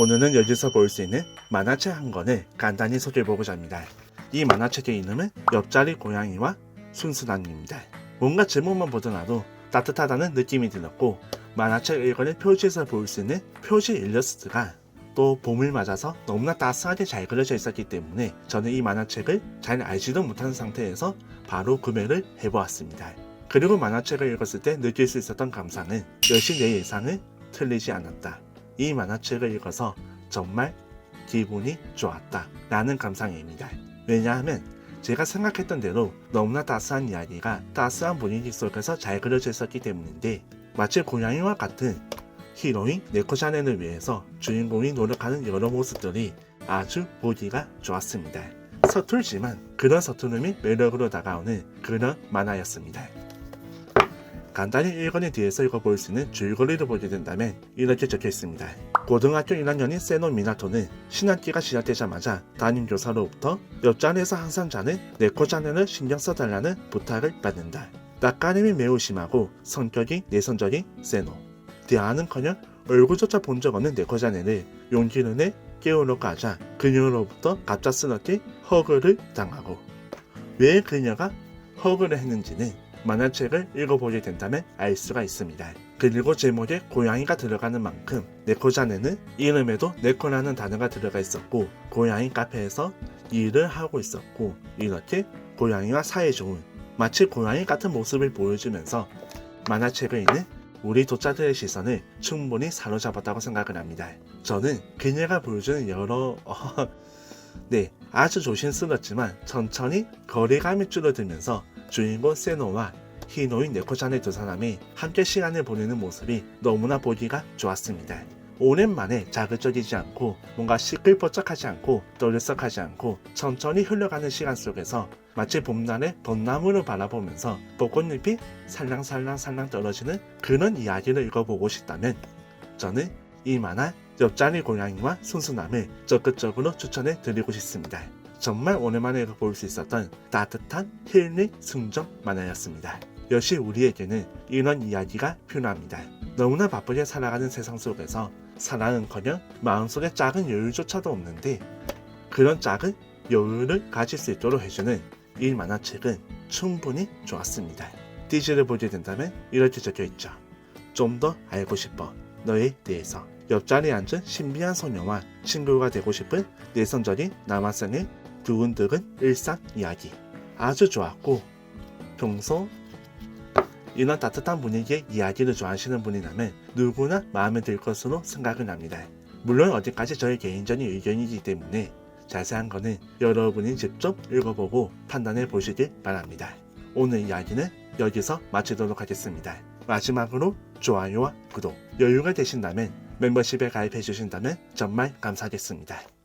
오늘은 여기서 볼 수 있는 만화책 한 권을 간단히 소개해보고자 합니다. 이 만화책의 이름은 옆자리 고양이와 순순함입니다. 뭔가 제목만 보더라도 따뜻하다는 느낌이 들었고 만화책 1권의 표지에서 볼 수 있는 표지 일러스트가 또 봄을 맞아서 너무나 따스하게 잘 그려져 있었기 때문에 저는 이 만화책을 잘 알지도 못하는 상태에서 바로 구매를 해보았습니다. 그리고 만화책을 읽었을 때 느낄 수 있었던 감상은 역시 내 예상을 틀리지 않았다. 이 만화책을 읽어서 정말 기분이 좋았다. 라는 감상입니다. 왜냐하면 제가 생각했던 대로 너무나 따스한 이야기가 따스한 분위기 속에서 잘 그려져 있었기 때문인데 마치 고양이와 같은 히로인 네코샤넨을 위해서 주인공이 노력하는 여러 모습들이 아주 보기가 좋았습니다. 서툴지만 그런 서투름이 매력으로 다가오는 그런 만화였습니다. 간단히 1권에 대해서 읽어볼 수 있는 줄거리를 보게 된다면 이렇게 적혀 있습니다. 고등학교 1학년인 세노 미나토는 신학기가 시작되자마자 담임교사로부터 옆자리에서 항상 자는 네코자네를 신경 써달라는 부탁을 받는다. 낯가림이 매우 심하고 성격이 내성적인 세노. 대화는커녕 얼굴조차 본 적 없는 네코자네를 용기를 내 깨우려고 하자 그녀로부터 갑작스럽게 허그를 당하고 왜 그녀가 허그를 했는지는 만화책을 읽어보게 된다면 알 수가 있습니다. 그리고 제목에 고양이가 들어가는 만큼 네코자네는 이름에도 네코라는 단어가 들어가 있었고 고양이 카페에서 일을 하고 있었고 이렇게 고양이와 사이 좋은 마치 고양이 같은 모습을 보여주면서 만화책을 읽는 우리 독자들의 시선을 충분히 사로잡았다고 생각을 합니다. 저는 그녀가 보여주는 여러 네 아주 조심스럽지만 천천히 거리감이 줄어들면서 주인공 세노와 히노인 네코잔의 두 사람이 함께 시간을 보내는 모습이 너무나 보기가 좋았습니다. 오랜만에 자극적이지 않고 뭔가 시끌벅적하지 않고 떠들썩하지 않고 천천히 흘러가는 시간 속에서 마치 봄날의 벚나무를 바라보면서 벚꽃잎이 살랑살랑살랑 떨어지는 그런 이야기를 읽어보고 싶다면 저는 이 만화 옆자리 고양이와 순순함을 적극적으로 추천해 드리고 싶습니다. 정말 오랜만에 볼 수 있었던 따뜻한 힐링 순정 만화였습니다. 역시 우리에게는 이런 이야기가 필요합니다. 너무나 바쁘게 살아가는 세상 속에서 사랑은커녕 마음속에 작은 여유조차도 없는데 그런 작은 여유를 가질 수 있도록 해주는 이 만화책은 충분히 좋았습니다. 디지를 보게 된다면 이렇게 적혀 있죠. 좀 더 알고 싶어 너에 대해서 옆자리에 앉은 신비한 소녀와 친구가 되고 싶은 내성적인 남학생의 두근두근 일상 이야기 아주 좋았고 평소 이런 따뜻한 분위기의 이야기를 좋아하시는 분이라면 누구나 마음에 들 것으로 생각을 합니다. 물론 어디까지 저의 개인적인 의견이기 때문에 자세한 거는 여러분이 직접 읽어보고 판단해 보시길 바랍니다. 오늘 이야기는 여기서 마치도록 하겠습니다. 마지막으로 좋아요와 구독, 여유가 되신다면 멤버십에 가입해 주신다면 정말 감사하겠습니다.